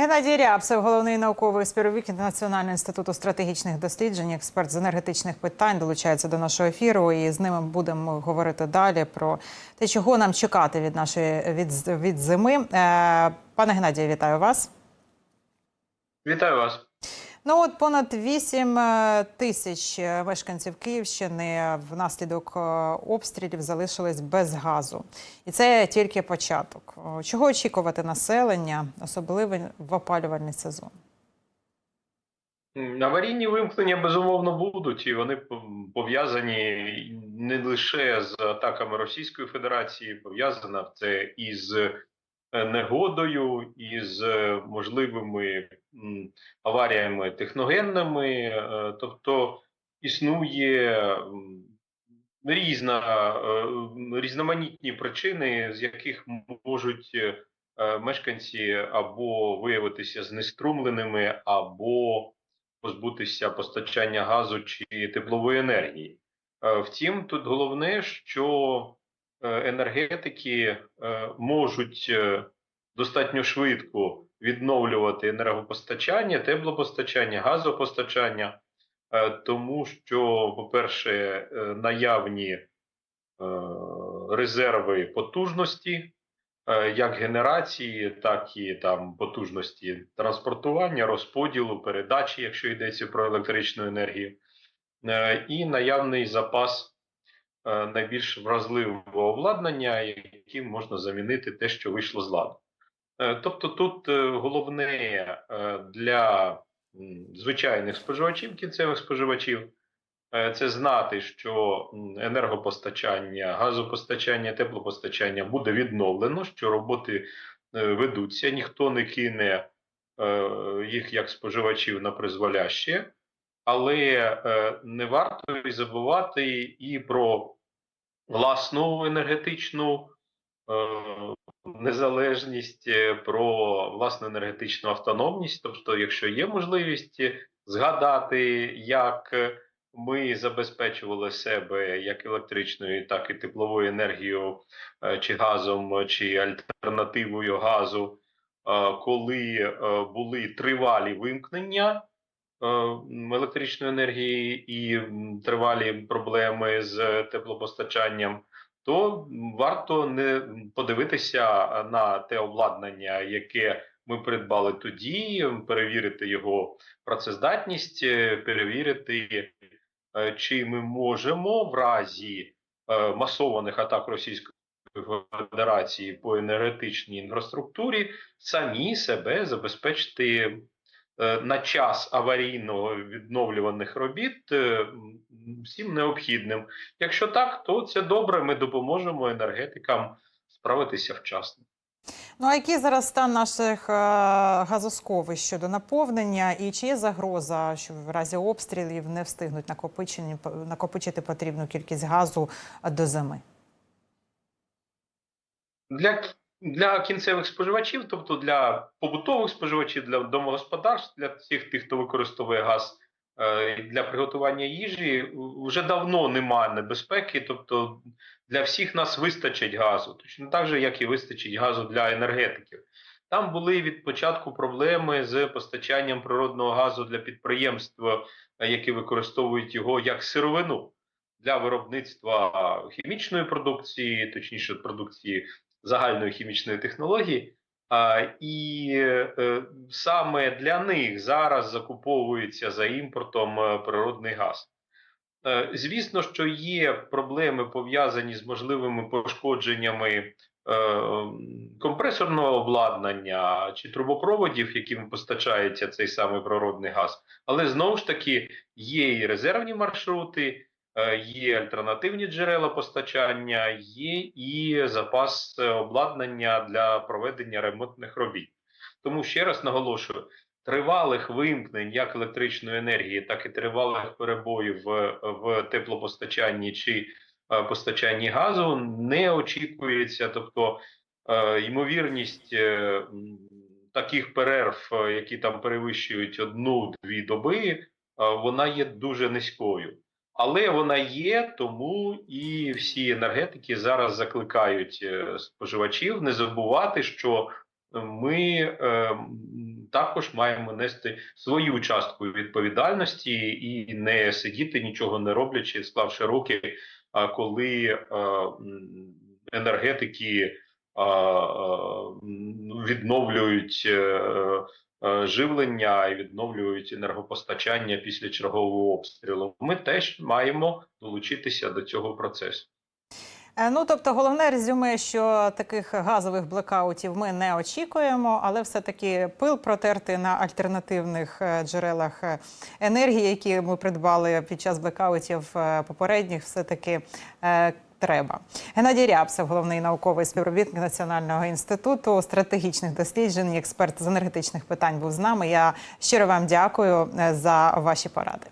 Геннадій Рябцев, головний науковий співробітник Національного інституту стратегічних досліджень, експерт з енергетичних питань, долучається до нашого ефіру. І з ними будемо говорити далі про те, чого нам чекати від нашої від, від зими. Е, Пане Геннадію, вітаю вас. Вітаю вас. Ну от понад 8 е, тисяч е, мешканців Київщини внаслідок е, обстрілів залишились без газу, і це тільки початок. Чого очікувати населення, особливо в опалювальний сезон? Аварійні вимкнення безумовно будуть, і вони пов'язані не лише з атаками Російської Федерації, пов'язана це із негодою, із е, можливими аваріями техногенними. Е, Тобто існує різна, е, різноманітні причини, з яких можуть е, мешканці або виявитися знеструмленими, або позбутися постачання газу чи теплової енергії. Е, Втім, тут головне, що е, енергетики е, можуть е, достатньо швидко відновлювати енергопостачання, теплопостачання, газопостачання, е, тому що, по-перше, е, наявні е, резерви потужності, е, як генерації, так і там потужності транспортування, розподілу, передачі, якщо йдеться про електричну енергію, е, і наявний запас е, найбільш вразливого обладнання, яким можна замінити те, що вийшло з ладу. Е, Тобто, тут е, головне е, для звичайних споживачів, кінцевих споживачів, е, це знати, що енергопостачання, газопостачання, теплопостачання буде відновлено, що роботи е, ведуться, ніхто не кине е, їх як споживачів на призволяще, але е, не варто й забувати і про власну енергетичну е, незалежність, е, про власну енергетичну автономність. Тобто, якщо є можливість згадати, як ми забезпечували себе як електричною, так і тепловою енергією, е, чи газом, чи альтернативою газу, коли були тривалі вимкнення електричної енергії і тривалі проблеми з теплопостачанням, то варто не подивитися на те обладнання, яке ми придбали тоді, перевірити його працездатність, е, перевірити, е, чи ми можемо в разі е, масованих атак Російської Федерації по енергетичній інфраструктурі самі себе забезпечити е, на час аварійного відновлюваних робіт е, всім необхідним. Якщо так, то це добре. Ми допоможемо енергетикам справитися вчасно. Ну а який зараз стан наших е, газосховищ щодо наповнення, і чи є загроза, що в разі обстрілів не встигнуть накопичити потрібну кількість газу е, до зими? Для, для кінцевих споживачів, тобто для побутових споживачів, для домогосподарств, для всіх тих, хто використовує газ е, для приготування їжі, вже давно немає небезпеки. Тобто для всіх нас вистачить газу, точно так же, як і вистачить газу для енергетиків. Там були від початку проблеми з постачанням природного газу для підприємств, е, які використовують його як сировину для виробництва хімічної продукції, точніше продукції загальної хімічної технології. А, і е, саме для них зараз закуповується за імпортом е, природний газ. Е, звісно, що є проблеми пов'язані з можливими пошкодженнями е, компресорного обладнання чи трубопроводів, яким постачається цей самий природний газ. Але знову ж таки є і резервні маршрути, є альтернативні джерела постачання, є і запас е, обладнання для проведення ремонтних робіт. Тому ще раз наголошую. Тривалих вимкнень як електричної енергії, так і тривалих перебоїв в, в теплопостачанні чи е, постачанні газу не очікується. Тобто е, ймовірність е, таких перерв, е, які там перевищують одну-дві доби, е, вона є дуже низькою. Але вона є, тому і всі енергетики зараз закликають е, споживачів не забувати, що ми е, також маємо нести свою частку відповідальності і не сидіти нічого не роблячи, склавши руки. А коли е, енергетики відновлюють е, живлення і відновлюють енергопостачання після чергового обстрілу, ми теж маємо долучитися до цього процесу. Е, Ну, тобто, головне резюме, що таких газових блекаутів ми не очікуємо, але все-таки пил протерти на альтернативних е, джерелах е, енергії, які ми придбали під час блекаутів е, попередніх, все-таки е, треба. Геннадій Рябцев, головний науковий співробітник Національного інституту стратегічних досліджень, експерт з енергетичних питань, був з нами. Я щиро вам дякую е, за ваші поради.